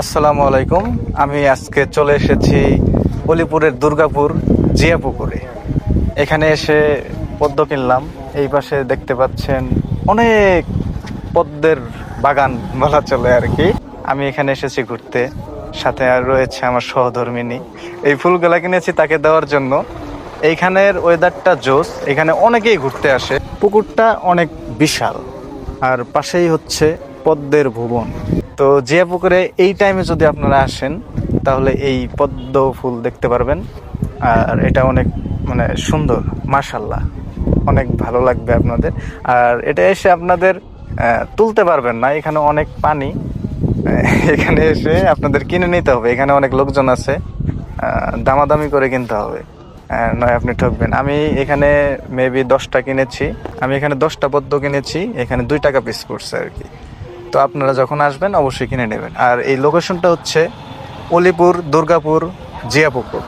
আসসালামু আলাইকুম। আমি আজকে চলে এসেছি অলিপুরের দুর্গাপুর জিয়াপুকুরে এখানে এসে পদ্ম কিনলাম। এই পাশে দেখতে পাচ্ছেন অনেক পদ্মের বাগান বলা চলে আর কি। আমি এখানে এসেছি ঘুরতে। সাথে আর রয়েছে আমার সহধর্মিনী। এই ফুলগুলা কিনেছি তাকে দেওয়ার জন্য। এইখানের ওয়েদারটা জোস। এখানে অনেকেই ঘুরতে আসে। পুকুরটা অনেক বিশাল। আর পাশেই হচ্ছে পদ্মের ভুবন। তো জিয়া পুকুরে এই টাইমে যদি আপনারা আসেন, তাহলে এই পদ্ম ফুল দেখতে পারবেন। আর এটা অনেক মানে সুন্দর মার্শাল্লাহ অনেক ভালো লাগবে আপনাদের। আর এটা এসে আপনাদের তুলতে পারবেন না। এখানে অনেক পানি। এখানে এসে আপনাদের কিনে নিতে হবে। এখানে অনেক লোকজন আছে। দামাদামি করে কিনতে হবে। নয়, আপনি ঠকবেন। আমি এখানে মেবি দশটা কিনেছি। আমি এখানে দশটা পদ্ম কিনেছি। এখানে দুই টাকা পিস পড়ছে আর কি। তো আপনারা যখন আসবেন অবশ্যই কিনে নেবেন। আর এই লোকেশনটা হচ্ছে অলিপুর দুর্গাপুর জিয়াপুকুর।